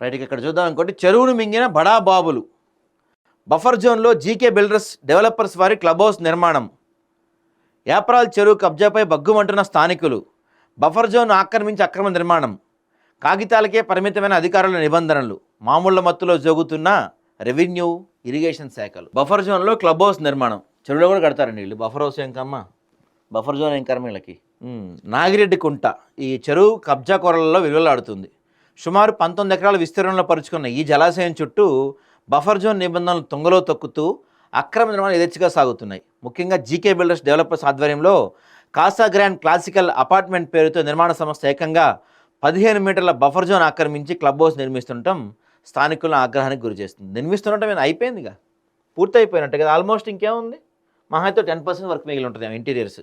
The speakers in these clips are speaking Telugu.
రైట్ ఇక ఇక్కడ చూద్దాం అనుకోండి. చెరువును మింగిన బడా బాబులు. బఫర్ జోన్లో జీకే బిల్డర్స్ డెవలపర్స్ వారి క్లబ్ హౌస్ నిర్మాణం. ఏప్రాల్ చెరువు కబ్జాపై బగ్గుమంటున్న స్థానికులు. బఫర్ జోన్ ఆక్రమించి అక్రమ నిర్మాణం. కాగితాలకే పరిమితమైన అధికారుల నిబంధనలు. మామూళ్ళ మత్తులో జోగుతున్న రెవెన్యూ ఇరిగేషన్ శాఖలు. బఫర్ జోన్లో క్లబ్ హౌస్ నిర్మాణం. చెరువులో కూడా కడతారండి వీళ్ళు. బఫర్ హౌస్ ఏం కమ్మా బఫర్ జోన్ ఏం వీళ్ళకి? నాగిరెడ్డి కుంట. ఈ చెరువు కబ్జా కొరలలో విలువలాడుతుంది సుమారు పంతొమ్మిది ఎకరాల విస్తీర్ణంలో పరుచుకున్న ఈ జలాశయం చుట్టూ బఫర్ జోన్ నిబంధనలు తుంగలో తొక్కుతూ అక్రమ నిర్మాణాలు ఎదర్చిగా సాగుతున్నాయి. ముఖ్యంగా జీకే బిల్డర్స్ డెవలపర్స్ ఆధ్వర్యంలో కాసా గ్రాండ్ క్లాసికల్ అపార్ట్మెంట్ పేరుతో నిర్మాణ సంస్థ ఏకంగా పదిహేను మీటర్ల బఫర్ జోన్ ఆక్రమించి క్లబ్ హౌస్ నిర్మిస్తుండటం స్థానికులను ఆగ్రహానికి గురి చేస్తుంది. నిర్మిస్తుండటం ఏమైనా అయిపోయిందిగా? పూర్తి అయిపోయినట్టు కదా? ఆల్మోస్ట్ ఇంకేముంది? మహా అయితే టెన్ పర్సెంట్ వర్క్ మిగిలి ఉంటుంది ఇంటీరియర్స్.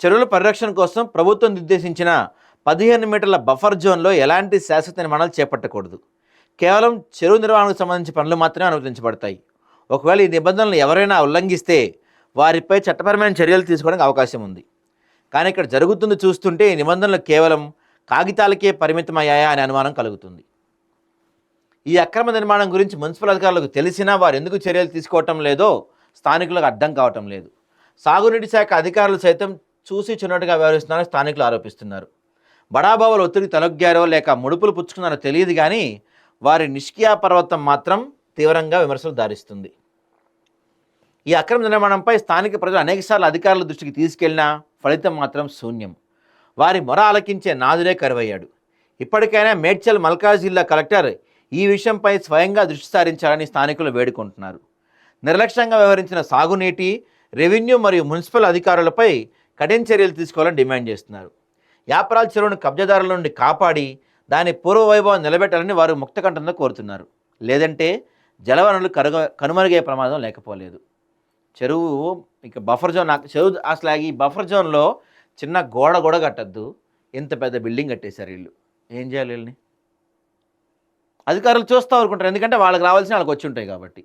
చెరువుల పరిరక్షణ కోసం ప్రభుత్వం నిర్దేశించిన పదిహేను మీటర్ల బఫర్ జోన్లో ఎలాంటి శాశ్వత నిర్మాణాలు చేపట్టకూడదు. కేవలం చెరువు నిర్వహణకు సంబంధించిన పనులు మాత్రమే అనుమతించబడతాయి. ఒకవేళ ఈ నిబంధనలు ఎవరైనా ఉల్లంఘిస్తే వారిపై చట్టపరమైన చర్యలు తీసుకోవడానికి అవకాశం ఉంది. కానీ ఇక్కడ జరుగుతుంది చూస్తుంటే ఈ నిబంధనలు కేవలం కాగితాలకే పరిమితమయ్యాయా అనే అనుమానం కలుగుతుంది. ఈ అక్రమ నిర్మాణం గురించి మున్సిపల్ అధికారులకు తెలిసినా వారు ఎందుకు చర్యలు తీసుకోవటం లేదో స్థానికులకు అర్థం కావటం లేదు. సాగునీటి శాఖ అధికారులు సైతం చూసి చిన్నట్టుగా వ్యవహరిస్తున్నారని స్థానికులు ఆరోపిస్తున్నారు. బడాబావుల ఒత్తిడి తలొగ్గారో లేక ముడుపులు పుచ్చుకున్నారో తెలియదు కానీ వారి నిష్క్రియా పర్వతం మాత్రం తీవ్రంగా విమర్శలు దారిస్తుంది. ఈ అక్రమ నిర్మాణంపై స్థానిక ప్రజలు అనేకసార్లు అధికారుల దృష్టికి తీసుకెళ్ళినా ఫలితం మాత్రం శూన్యం. వారి మొర ఆలకించే నాదులే కరువయ్యాడు. ఇప్పటికైనా మేడ్చల్ మల్కాజ్ జిల్లా కలెక్టర్ ఈ విషయంపై స్వయంగా దృష్టి సారించాలని స్థానికులు వేడుకుంటున్నారు. నిర్లక్ష్యంగా వ్యవహరించిన సాగునీటి రెవెన్యూ మరియు మున్సిపల్ అధికారులపై కఠిన చర్యలు తీసుకోవాలని డిమాండ్ చేస్తున్నారు. యాపరాల చెరువును కబ్జాదారుల నుండి కాపాడి దాని పూర్వ వైభవం నిలబెట్టాలని వారు ముక్తకంఠంతో కోరుతున్నారు. లేదంటే జలవనరులు కరుగ కనుమరుగే ప్రమాదం లేకపోలేదు. చెరువు ఇక బఫర్ జోన్ చెరువు అసలు ఈ బఫర్ జోన్లో చిన్న గోడ కూడా కట్టద్దు. ఇంత పెద్ద బిల్డింగ్ కట్టేశారు వీళ్ళు. ఏం చేయాలి వీళ్ళని? అధికారులు చూస్తూ ఊరుకుంటారు. ఎందుకంటే వాళ్ళకి రావాల్సిన వాళ్ళకి వచ్చి ఉంటాయి కాబట్టి.